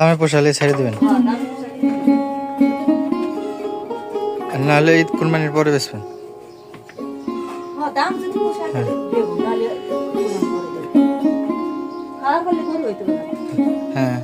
দামে পোষালে ছেড়ে দেবেন। নাহলে ঈদ কুরবানির পরে বেসবেন হ্যাঁ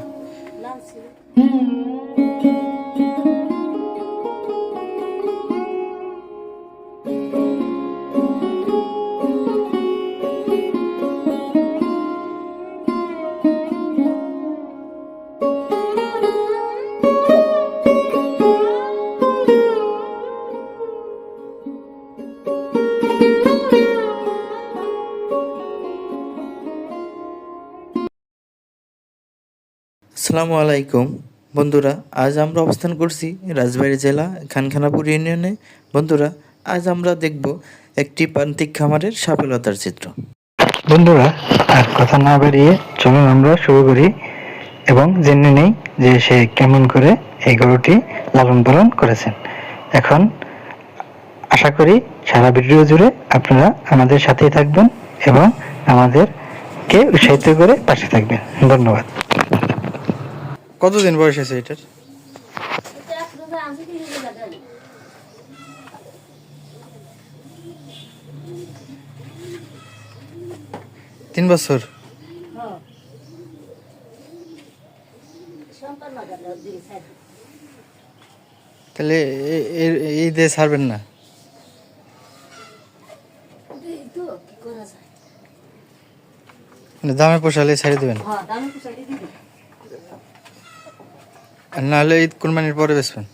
আসসালামু আলাইকুম। বন্ধুরা, আজ আমরা অবস্থান করছি রাজবাড়ী জেলা খানখানাপুর ইউনিয়নে। বন্ধুরা, আজ আমরা দেখব একটি প্রান্তিক খামারের সাফল্যতার চিত্র। বন্ধুরা, আর কথা না বাড়িয়ে চলুন আমরা শুরু করি এবং জেনে নেই যে সে কেমন করে এই গরুটি লালন পালন করেছেন। এখন আশা করি সারা ভিডিও জুড়ে আপনারা আমাদের সাথেই থাকবেন এবং আমাদেরকে উৎসাহিত করে পাশে থাকবেন। ধন্যবাদ। কতদিন বয়স আছে এটার? তিন বছর? তাহলে এই দিয়ে ছাড়বেন না। মানে দামে পোষালে ছেড়ে দেবেন। হ্যাঁ দামে পোষালে নাহলে ঈদ কুরবানির পরে বেচবেন।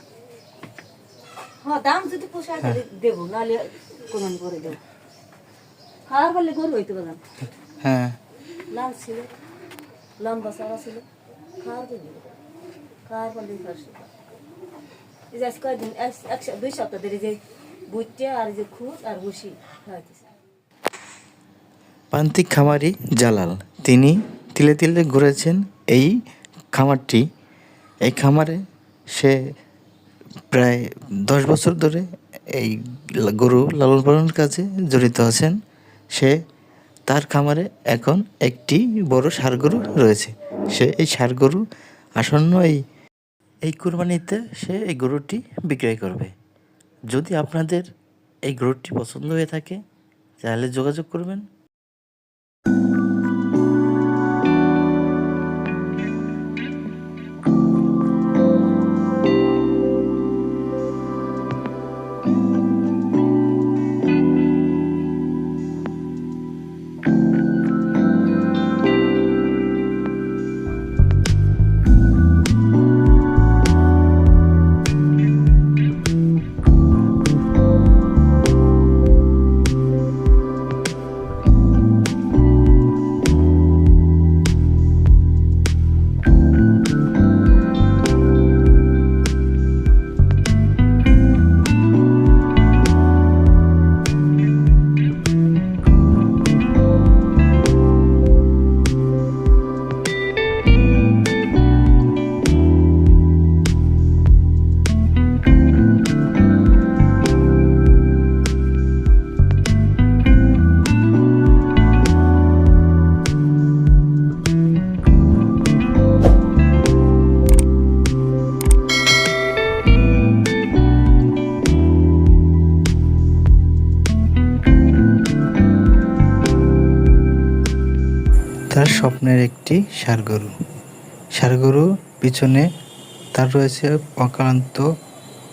হ্যাঁ দাম যদি পোষায় তাহলে দেবো নাহলে কোরবানি করে দেবো। খাওয়ার করলে গরু হইতে পারে হ্যাঁ। লাল ছিল লম্বা সারা ছিল খাওয়ার করলে খাওয়ার করলে ফার্স্ট এই যে আজ কয়দিন এক- দুই সপ্তাহ ধরে যে বুটটা আর যে খুদ আর বসি খাওয়াইতেছে। প্রান্তিক খামারি জালাল তিনি তিলে তিলে ঘুরেছেন এই খামারটি এই খামারে সে প্রায় দশ বছর ধরে এই গরু লালন পালনের কাজে জড়িত আছেন। সে তার খামারে এখন একটি বড় ষাড় গরু রয়েছে। সে এই ষাড় গরু আসন্ন এই এই কুরবানিতে সে এই গরুটি বিক্রয় করবে। যদি আপনাদের এই গরুটি পছন্দ হয়ে থাকে, তাহলে যোগাযোগ করবেন। তার স্বপ্নের একটি ষাড় গরু ষাড় পিছনে তার রয়েছে অক্লান্ত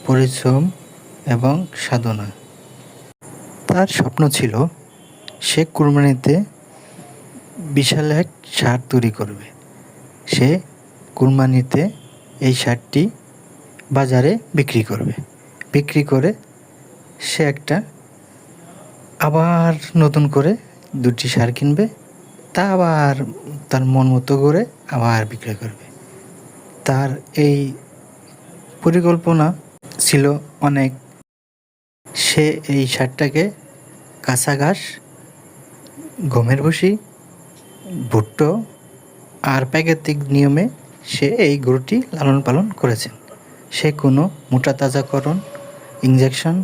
পরিশ্রম এবং সাধনা। তার স্বপ্ন ছিল, সে কুরবানিতে বিশাল এক সার তৈরি করবে। সে কুরবানিতে এই সারটি বাজারে বিক্রি করবে। বিক্রি করে সে একটা আবার নতুন করে দুটি সার কিনবে। তা আবার তার মন মতো করে আবার বিক্রয় করবে। তার এই পরিকল্পনা ছিল অনেক। সে এই সারটাকে কাঁচা ঘাস, গমের ভুসি, ভুট্টো আর প্রাকৃতিক নিয়মে সে এই গরুটি লালন পালন করেছেন। সে কোনো মোটা তাজাকরণ ইঞ্জেকশন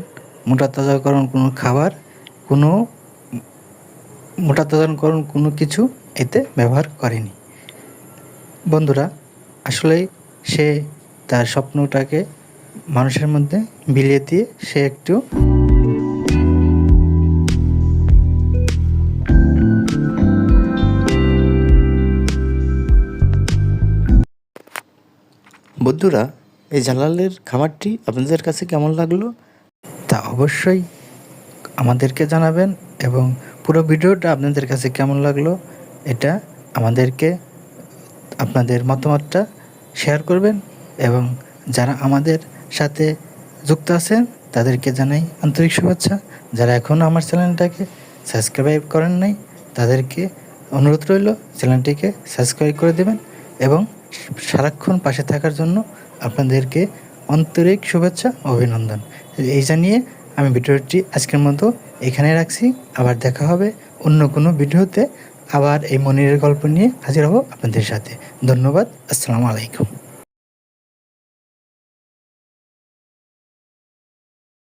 মোটা তাজাকরণ কোনো খাবার, কোনো মোটা তাজাকরণ কোনো কিছু এতে ব্যবহার করেনি। বন্ধুরা আসলেই সে তার স্বপ্নটাকে মানুষের মধ্যে বিলিয়ে দিয়ে সে একটু বন্ধুরা এই জালালের খাবারটি আপনাদের কাছে কেমন লাগল? তা অবশ্যই আমাদেরকে জানাবেন এবং পুরো ভিডিওটা আপনাদের কাছে কেমন লাগল এটা আমাদেরকে, আপনাদের মতামতটা শেয়ার করবেন এবং যারা আমাদের সাথে যুক্ত আছেন তাদেরকে জানাই আন্তরিক শুভেচ্ছা। যারা এখনও আমার চ্যানেলটাকে সাবস্ক্রাইব করেন নাই, তাদেরকে অনুরোধ রইল চ্যানেলটিকে সাবস্ক্রাইব করে দেবেন এবং সারাক্ষণ পাশে থাকার জন্য আপনাদেরকে আন্তরিক শুভেচ্ছা, অভিনন্দন। এই জানিয়ে আমি ভিডিওটি আজকের মতো এখানে রাখছি। আবার দেখা হবে অন্য কোনো ভিডিওতে। আবার এই মনিরের গল্প নিয়ে হাজির হব আপনাদের সাথে। ধন্যবাদ। আসসালামু আলাইকুম।